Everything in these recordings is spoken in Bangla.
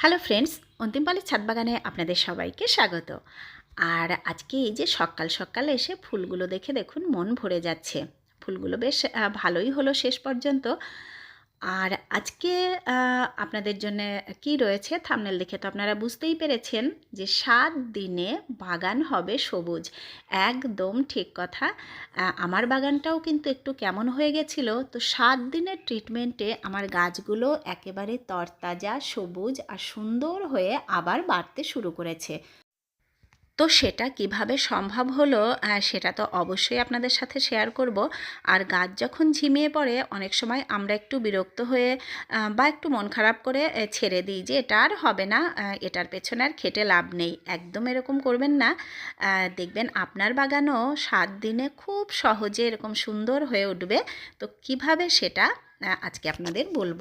হ্যালো ফ্রেন্ডস, অন্তিম অন্তিমপালের ছাদ বাগানে আপনাদের সবাইকে স্বাগত। আর আজকে এই যে সকাল সকাল এসে ফুলগুলো দেখে দেখুন, মন ভরে যাচ্ছে। ফুলগুলো বেশ ভালোই হলো শেষ পর্যন্ত। আর আজকে আপনাদের জন্য কি রয়েছে থামনেল দেখে তো আপনারা বুঝতেই পেরেছেন যে সাত দিনে বাগান হবে সবুজ। একদম ঠিক কথা। আমার বাগানটাও কিন্তু একটু কেমন হয়ে গেছিল। তো সাত দিনের ট্রিটমেন্টে আমার গাছগুলো একেবারে তরতাজা, সবুজ আর সুন্দর হয়ে আবার বাড়তে শুরু করেছে। তো সেটা কীভাবে সম্ভব হলো সেটা তো অবশ্যই আপনাদের সাথে শেয়ার করব। আর গাছ যখন ঝিমিয়ে পড়ে, অনেক সময় আমরা একটু বিরক্ত হয়ে বা একটু মন খারাপ করে ছেড়ে দিই যে এটা আর হবে না এটার পেছনে আর খেটে লাভ নেই। একদম এরকম করবেন না। দেখবেন আপনার বাগানও সাত দিনে খুব সহজে এরকম সুন্দর হয়ে উঠবে। তো কীভাবে সেটা আজকে আপনাদের বলব।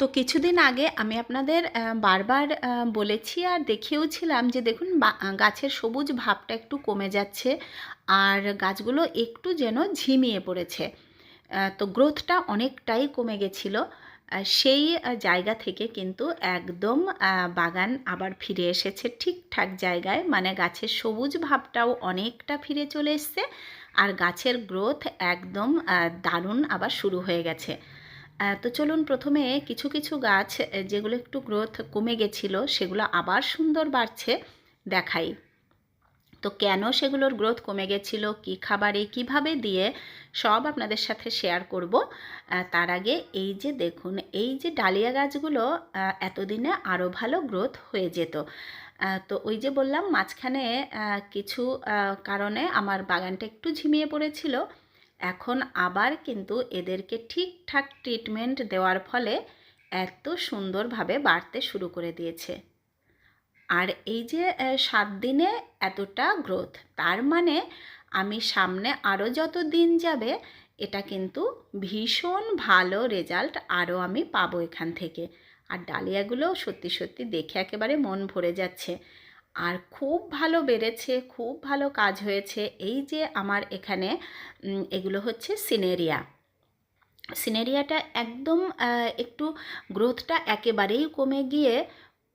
তো কিছুদিন আগে আমি আপনাদের বারবার বলেছি আর দেখিয়েওছিলাম যে দেখুন গাছের সবুজ ভাবটা একটু কমে যাচ্ছে আর গাছগুলো একটু যেন ঝিমিয়ে পড়েছে। তো গ্রোথটা অনেকটাই কমে গেছিল। সেই জায়গা থেকে কিন্তু একদম বাগান আবার ফিরে এসেছে ঠিকঠাক জায়গায়। মানে গাছের সবুজ ভাবটাও অনেকটা ফিরে চলে এসছে আর গাছের গ্রোথ একদম দারুণ আবার শুরু হয়ে গেছে। তো চলুন প্রথমে কিছু কিছু গাছ যেগুলো একটু গ্রোথ কমে গেছিল, সেগুলো আবার সুন্দর বাড়ছে, দেখাই। তো কেন সেগুলোর গ্রোথ কমে গেছিল, কী খাবারে, কীভাবে দিয়ে, সব আপনাদের সাথে শেয়ার করব। তার আগে এই যে দেখুন, এই যে ডালিয়া গাছগুলো এতদিনে আরও ভালো গ্রোথ হয়ে যেত। তো ওই যে বললাম, মাঝখানে কিছু কারণে আমার বাগানটা একটু ঝিমিয়ে পড়েছিল। এখন আবার কিন্তু এদেরকে ঠিকঠাক ট্রিটমেন্ট দেওয়ার ফলে এত সুন্দরভাবে বাড়তে শুরু করে দিয়েছে। আর এই যে সাত দিনে এতটা গ্রোথ তার মানে আমি সামনে আরও যত দিন যাবে, এটা কিন্তু ভীষণ ভালো রেজাল্ট আরও আমি পাবো এখান থেকে। আর ডালিয়াগুলো সত্যি সত্যি দেখে একেবারে মন ভরে যাচ্ছে। আর খুব ভালো বেড়েছে খুব ভালো কাজ হয়েছে এই যে আমার এখানে এগুলো হচ্ছে সিনেরিয়া। সিনেরিয়াটা একদম একটু গ্রোথটা একেবারেই কমে গিয়ে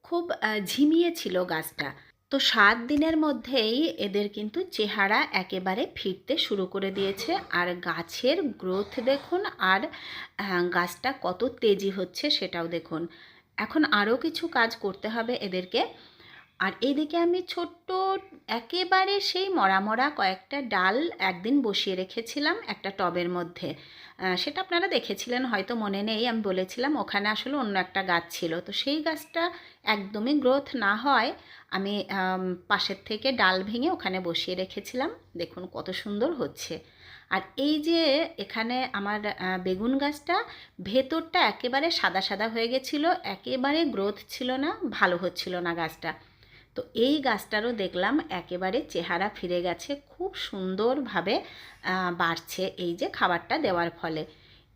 খুব আহ, ঝিমিয়ে ছিল গাছটা। তো সাত দিনের মধ্যেই এদের কিন্তু চেহারা একেবারে ফিরতে শুরু করে দিয়েছে। আর গাছের গ্রোথ দেখুন আর গাছটা কত তেজি হচ্ছে সেটাও দেখুন। এখন আরও কিছু কাজ করতে হবে এদেরকে। আর এইদিকে আমি ছোট্ট, একেবারে সেই মরা মরা কয়েকটা ডাল একদিন বসিয়ে রেখেছিলাম একটা টবের মধ্যে। সেটা আপনারা দেখেছিলেন, হয়তো মনে নেই, আমি বলেছিলাম ওখানে আসলে অন্য একটা গাছ ছিল। তো সেই গাছটা একদমই গ্রোথ না হয়, আমি পাশের থেকে ডাল ভেঙে ওখানে বসিয়ে রেখেছিলাম। দেখুন কত সুন্দর হচ্ছে। আর এই যে এখানে আমার বেগুন গাছটা ভেতরটা একেবারে সাদা সাদা হয়ে গেছিল, একেবারে গ্রোথ ছিল না, ভালো হচ্ছিল না গাছটা। তো এই গাছটারও দেখলাম একেবারে চেহারা ফিরে গেছে, খুব সুন্দরভাবে বাড়ছে এই যে খাবারটা দেওয়ার ফলে।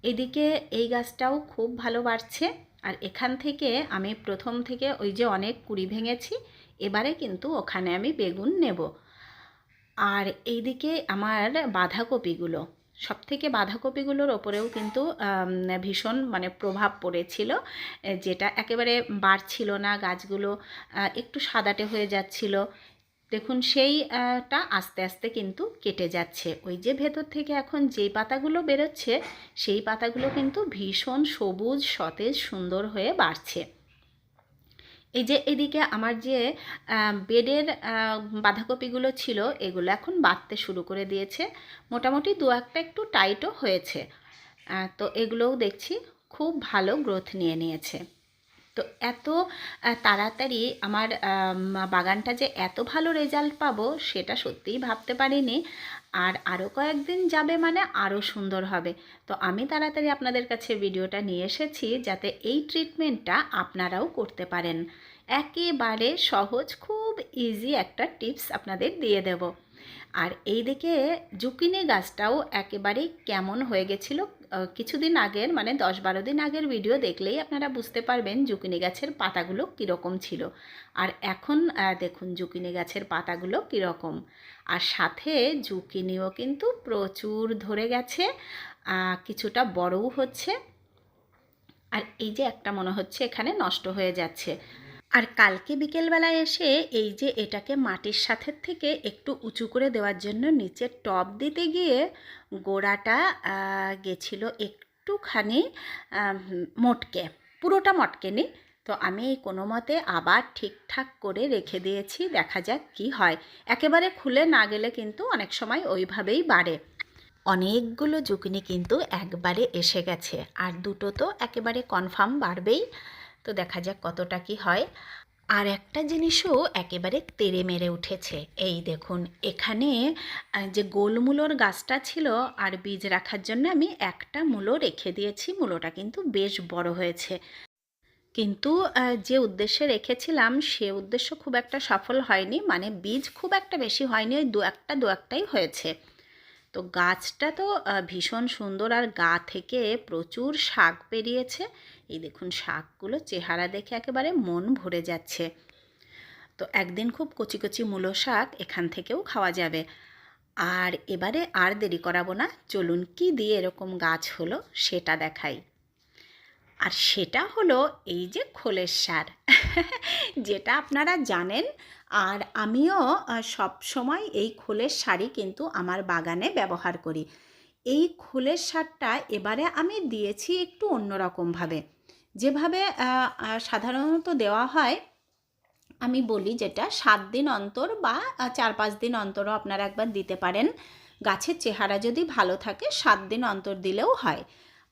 এদিকে এই গাছটাও খুব ভালো বাড়ছে আর এখান থেকে আমি প্রথম থেকে ওই যে অনেক কুড়ি ভেঙেছি, এবারে কিন্তু ওখানে আমি বেগুন নেব। আর এইদিকে আমার বাঁধাকপিগুলো সব থেকে বাঁধাকপিগুলোর ওপরেও কিন্তু ভীষণ মানে প্রভাব পড়েছিল যেটা একেবারে বাড়ছিল না, গাছগুলো একটু সাদাটে হয়ে যাচ্ছিল। দেখুন, সেইটা আস্তে আস্তে কিন্তু কেটে যাচ্ছে। ওই যে ভেতর থেকে এখন যেই পাতাগুলো বেরোচ্ছে, সেই পাতাগুলো কিন্তু ভীষণ সবুজ, সতেজ, সুন্দর হয়ে বাড়ছে। এই যে এদিকে আমার যে বেডের বাঁধাকপিগুলো ছিল, এগুলো এখন বাঁধতে শুরু করে দিয়েছে। মোটামুটি দু একটা একটু টাইটও হয়েছে। তো এগুলোও দেখছি খুব ভালো গ্রোথ নিয়ে নিয়েছে। তো এত তাড়াতাড়ি আমার বাগানটা যে এত ভালো রেজাল্ট পাবো সেটা সত্যিই ভাবতে পারিনি। আর আরও কয়েকদিন যাবে মানে আরও সুন্দর হবে। তো আমি তাড়াতাড়ি আপনাদের কাছে ভিডিওটা নিয়ে এসেছি যাতে এই ট্রিটমেন্টটা আপনারাও করতে পারেন। একেবারে সহজ, খুব ইজি একটা টিপস আপনাদের দিয়ে দেব। আর এইদিকে জুকিনি গাছটাও একেবারেই কেমন হয়ে গেছিল কিছুদিন আগের মানে দশ বারো দিন আগের ভিডিও দেখলেই আপনারা বুঝতে পারবেন জুকিনি গাছের পাতাগুলো কীরকম ছিল। আর এখন দেখুন জুকিনি গাছের পাতাগুলো কীরকম। আর সাথে জুকিনিও কিন্তু প্রচুর ধরে গেছে কিছুটা বড়ও হচ্ছে। আর এই যে একটা মনে হচ্ছে এখানে নষ্ট হয়ে যাচ্ছে। আর কালকে বিকেলবেলায় এসে এই যে এটাকে মাটির সাথে থেকে একটু উঁচু করে দেওয়ার জন্য নিচে টপ দিতে গিয়ে গোড়াটা গেছিল একটুখানি মটকে, পুরোটা মটকেনি তো আমি এই কোনো মতে আবার ঠিকঠাক করে রেখে দিয়েছি, দেখা যাক কি হয়। একেবারে খুলে না গেলে কিন্তু অনেক সময় ওইভাবেই বাড়ে। অনেকগুলো জুকিনি কিন্তু একবারে এসে গেছে, আর দুটো তো একেবারে কনফার্ম বাড়বেই। তো দেখা যাক কতটা কি হয়। আর একটা জিনিসও একেবারে তেড়ে মেরে উঠেছে। এই দেখুন, এখানে যে গোলমূলোর গাছটা ছিল আর বীজ রাখার জন্য আমি একটা মূলো রেখে দিয়েছি। মূলোটা কিন্তু বেশ বড় হয়েছে। কিন্তু যে উদ্দেশ্যে রেখেছিলাম, সে উদ্দেশ্য খুব একটা সফল হয়নি। মানে বীজ খুব একটা বেশি হয়নি, ওই দু একটা, দু একটাই হয়েছে। তো গাছটা তো ভীষণ সুন্দর আর গা থেকে প্রচুর শাক বেরিয়েছে। এই দেখুন শাকগুলো চেহারা দেখে একেবারে মন ভরে যাচ্ছে। তো একদিন খুব কচি কচি মূলো শাক এখান থেকেও খাওয়া যাবে। আর এবারে আর দেরি করাবো না, চলুন কি দিয়ে এরকম গাছ হলো সেটা দেখাই। আর সেটা হলো এই যে খোলের সার, যেটা আপনারা জানেন আর আমিও সব সময় এই খোলের শাড়ি কিন্তু আমার বাগানে ব্যবহার করি। এই খোলের সারটা এবারে আমি দিয়েছি একটু অন্যরকমভাবে। যেভাবে সাধারণত দেওয়া হয়, আমি বলি যেটা সাত দিন অন্তর বা চার পাঁচ দিন অন্তরও আপনারা একবার দিতে পারেন। গাছের চেহারা যদি ভালো থাকে, সাত দিন অন্তর দিলেও হয়।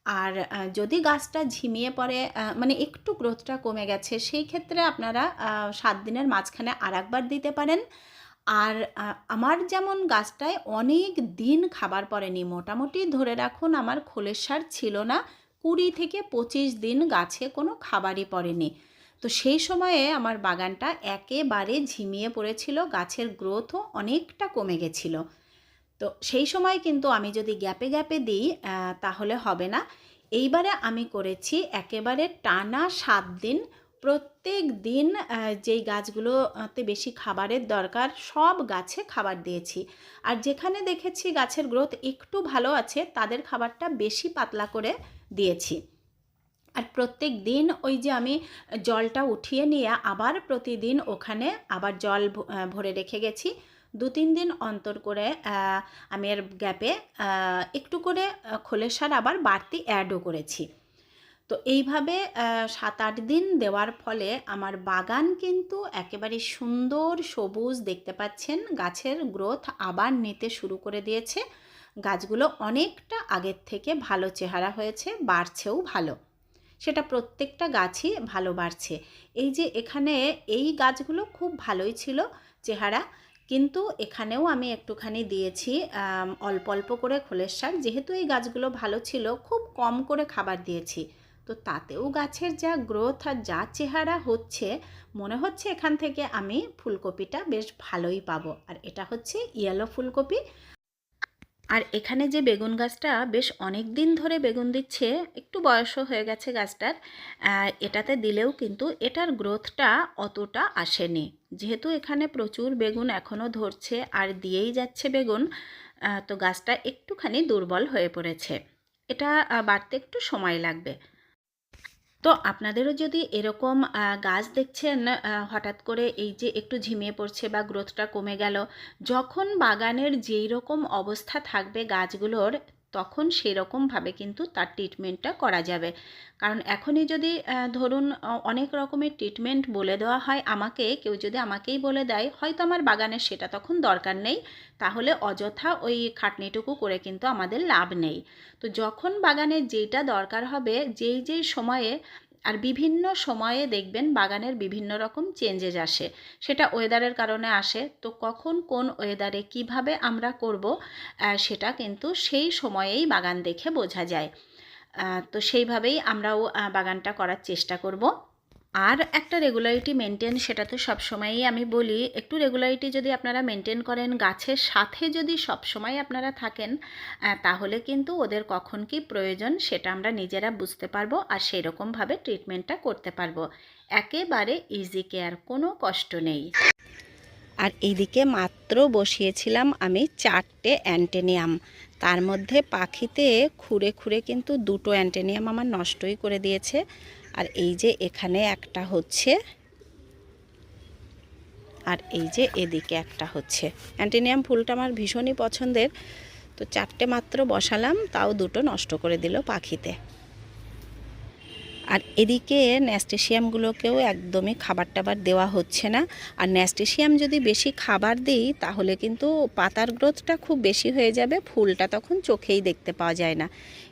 আর যদি গাছটা ঝিমিয়ে পড়ে মানে একটু গ্রোথটা কমে গেছে, সেই ক্ষেত্রে আপনারা সাত দিনের মাঝখানে আর একবার দিতে পারেন। আর আমার যেমন গাছটায় অনেক দিন খাবার পড়েনি, মোটামুটি ধরে রাখুন আমার খোলের সার ছিল না, কুড়ি থেকে পঁচিশ দিন গাছে কোনো খাবারই পড়েনি। তো সেই সময়ে আমার বাগানটা একেবারে ঝিমিয়ে পড়েছিল, গাছের গ্রোথও অনেকটা কমে গেছিল। তো সেই সময় কিন্তু আমি যদি গ্যাপে গ্যাপে দিই তাহলে হবে না। এইবারে আমি করেছি একেবারে টানা সাত দিন। প্রত্যেক দিন যেই গাছগুলোতে বেশি খাবারের দরকার, সব গাছে খাবার দিয়েছি। আর যেখানে দেখেছি গাছের গ্রোথ একটু ভালো আছে, তাদের খাবারটা বেশি পাতলা করে দিয়েছি। আর প্রত্যেক দিন ওই যে আমি জলটা উঠিয়ে নিয়ে আবার প্রতিদিন ওখানে আবার জল ভরে রেখে গেছি। দু তিন দিন অন্তর করে আমি এর গ্যাপে একটু করে খোলের সার আবার বাড়তি অ্যাডও করেছি। তো এইভাবে সাত আট দিন দেওয়ার ফলে আমার বাগান কিন্তু একেবারে সুন্দর সবুজ দেখতে পাচ্ছেন। গাছের গ্রোথ আবার নিতে শুরু করে দিয়েছে। গাছগুলো অনেকটা আগের থেকে ভালো চেহারা হয়েছে, বাড়ছেও ভালো। সেটা প্রত্যেকটা গাছই ভালো বাড়ছে। এই যে এখানে এই গাছগুলো খুব ভালোই ছিল, চেহারা। কিন্তু এখানেও আমি একটুখানি দিয়েছি অল্প অল্প করে খোলের শাক। যেহেতু এই গাছগুলো ভালো ছিল, খুব কম করে খাবার দিয়েছি। তো তাতেও গাছের যা গ্রোথ আর যা চেহারা হচ্ছে, মনে হচ্ছে এখান থেকে আমি ফুলকপিটা বেশ ভালোই পাবো। আর এটা হচ্ছে ইয়েলো ফুলকপি। আর এখানে যে বেগুন গাছটা বেশ অনেক দিন ধরে বেগুন দিচ্ছে, একটু বয়সও হয়ে গেছে গাছটার এটাতে দিলেও কিন্তু এটার গ্রোথটা অতটা আসেনি। যেহেতু এখানে প্রচুর বেগুন এখনও ধরছে আর দিয়েই যাচ্ছে বেগুন তো গাছটা একটুখানি দুর্বল হয়ে পড়েছে। এটা বাড়তে একটু সময় লাগবে। তো আপনাদেরও যদি এরকম গাছ দেখছেন হঠাৎ করে এই যে একটু ঝিমিয়ে পড়ছে বা গ্রোথটা কমে গেল, যখন বাগানের যেই রকম অবস্থা থাকবে গাছগুলোর তখন সেরকমভাবে কিন্তু তার ট্রিটমেন্টটা করা যাবে। কারণ এখনই যদি ধরুন অনেক রকমের ট্রিটমেন্ট বলে দেওয়া হয় আমাকে, কেউ যদি আমাকেই বলে দেয়, হয়তো আমার বাগানের সেটা তখন দরকার নেই। তাহলে অযথা ওই খাটনিটুকু করে কিন্তু আমাদের লাভ নেই। তো যখন বাগানে যেটা দরকার হবে, যেই যেই সময়ে আর বিভিন্ন সময়ে দেখবেন বাগানের বিভিন্ন রকম চেঞ্জেস আসে। সেটা ওয়েদারের কারণে আসে। তো কখন কোন ওয়েদারে কীভাবে আমরা করব সেটা কিন্তু সেই সময়েই বাগান দেখে বোঝা যায়। তো সেইভাবেই আমরাও বাগানটা করার চেষ্টা করব। আর একটা রেগুলারিটি মেনটেন সেটা তো সবসময়ই আমি বলি, একটু রেগুলারিটি যদি আপনারা মেনটেন করেন, গাছের সাথে যদি সবসময় আপনারা থাকেন তাহলে কিন্তু ওদের কখন কি প্রয়োজন সেটা আমরা নিজেরা বুঝতে পারব আর সেই রকমভাবে ট্রিটমেন্টটা করতে পারব। একেবারে ইজি কেয়ার কোনো কষ্ট নেই। আর এদিকে মাত্র বসিয়েছিলাম আমি চারটে অ্যান্টেনিয়াম তার মধ্যে পাখিতে খুঁড়ে খুঁড়ে কিন্তু দুটো অ্যান্টেনিয়াম আমার নষ্টই করে দিয়েছে। আর এই যে এখানে একটা হচ্ছে, আর এই যে এদিকে একটা হচ্ছে। অ্যান্টিনিয়াম ফুলটা আমার ভীষণই পছন্দের। তো চারটে মাত্র বসালাম, তাও দুটো নষ্ট করে দিল পাখিতে। আর এদিকে ন্যাস্টেশিয়ামগুলোকেও একদমই খাবার টাবার দেওয়া হচ্ছে না। আর ন্যাস্টেশিয়াম যদি বেশি খাবার দিই, তাহলে কিন্তু পাতার গ্রোথটা খুব বেশি হয়ে যাবে, ফুলটা তখন চোখেই দেখতে পাওয়া যায় না।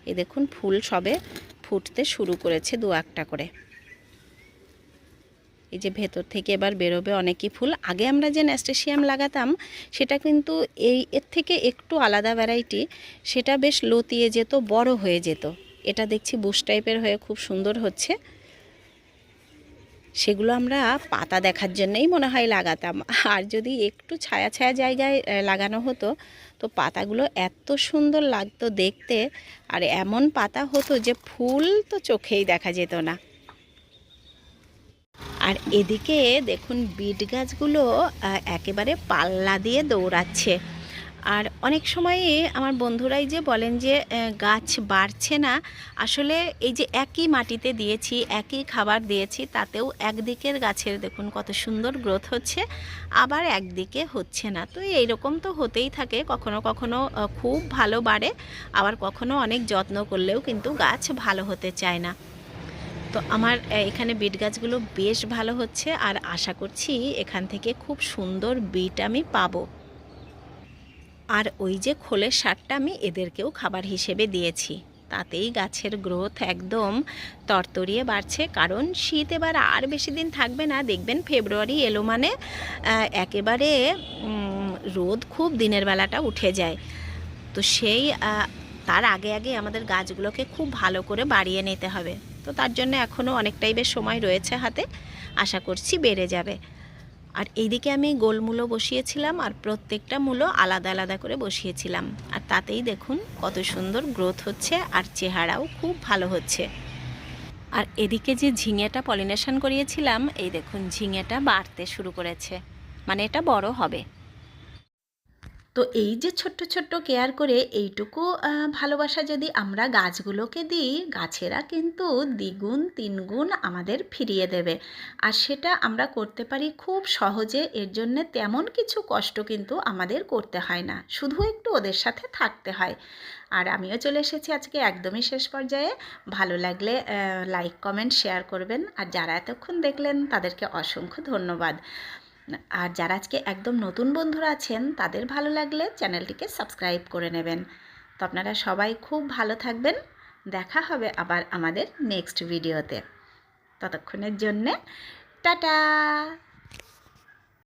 এ দেখুন, ফুল সবে ফুটতে শুরু করেছে দু একটা করে। এই যে ভেতর থেকে এবার বেরোবে অনেকই ফুল। আগে আমরা যে ন্যাস্টেশিয়াম লাগাতাম, সেটা কিন্তু এই এর থেকে একটু আলাদা ভ্যারাইটি সেটা বেশ লতিয়ে যেত, বড় হয়ে যেত। এটা দেখছি বুশ টাইপের হয়ে খুব সুন্দর হচ্ছে। সেগুলো আমরা পাতা দেখার জন্যই মনে হয় লাগাতাম। আর যদি একটু ছায়া ছায়া জায়গায় লাগানো হতো তো পাতাগুলো এত সুন্দর লাগতো দেখতে। আর এমন পাতা হতো যে ফুল তো চোখেই দেখা যেত না। আর এদিকে দেখুন, বিট গাছগুলো একেবারে পাল্লা দিয়ে দৌড়াচ্ছে। আর অনেক সময়ে আমার বন্ধুরাই যে বলেন যে গাছ বাড়ছে না, আসলে এই যে একই মাটিতে দিয়েছি, একই খাবার দিয়েছি, তাতেও একদিকের গাছের দেখুন কত সুন্দর গ্রোথ হচ্ছে, আবার একদিকে হচ্ছে না। তো এইরকম তো হতেই থাকে, কখনো কখনো খুব ভালো বাড়ে, আবার কখনো অনেক যত্ন করলেও কিন্তু গাছ ভালো হতে চায় না। তো আমার এখানে বিট গাছগুলো বেশ ভালো হচ্ছে, আর আশা করছি এখান থেকে খুব সুন্দর বিট আমি পাবো। আর ওই যে খোলের সারটা আমি এদেরকেও খাবার হিসেবে দিয়েছি। তাতেই গাছের গ্রোথ একদম তরতরিয়ে বাড়ছে, কারণ শীত এবার আর বেশি দিন থাকবে না। দেখবেন ফেব্রুয়ারি এলো মানে একেবারে রোদ খুব দিনের বেলাটা উঠে যায়। তো সেই তার আগে আগে আমাদের গাছগুলোকে খুব ভালো করে বাড়িয়ে নিতে হবে। তো তার জন্য এখনও অনেকটাই বেশ সময় রয়েছে হাতে। আশা করছি বেড়ে যাবে। আর এইদিকে আমি গোলমূলো বসিয়েছিলাম আর প্রত্যেকটা মূলো আলাদা আলাদা করে বসিয়েছিলাম। আর তাতেই দেখুন কত সুন্দর গ্রোথ হচ্ছে আর চেহারাও খুব ভালো হচ্ছে। আর এদিকে যে ঝিঙেটা পলিনেশন করিয়েছিলাম, এই দেখুন ঝিঙেটা বাড়তে শুরু করেছে। মানে এটা বড় হবে। তো এই যে ছোট্ট ছোট্ট কেয়ার করে এইটুকু ভালোবাসা যদি আমরা গাছগুলোকে দিই, গাছেরা কিন্তু দ্বিগুণ, তিনগুণ আমাদের ফিরিয়ে দেবে। আর সেটা আমরা করতে পারি খুব সহজে, এর জন্য তেমন কিছু কষ্ট কিন্তু আমাদের করতে হয় না। শুধু একটু ওদের সাথে থাকতে হয়। আর আমিও চলে এসেছি আজকে একদমই শেষ পর্যায়ে। ভালো লাগলে লাইক কমেন্ট শেয়ার করবেন। আর যারা এতক্ষণ দেখলেন, তাদেরকে অসংখ্য ধন্যবাদ। আর যারা আজকে একদম নতুন বন্ধুরা আছেন, তাদের ভালো লাগলে চ্যানেলটিকে সাবস্ক্রাইব করে নেবেন। তো আপনারা সবাই খুব ভালো থাকবেন। দেখা হবে আবার আমাদের নেক্সট ভিডিওতে। ততক্ষণের জন্যে, টাটা!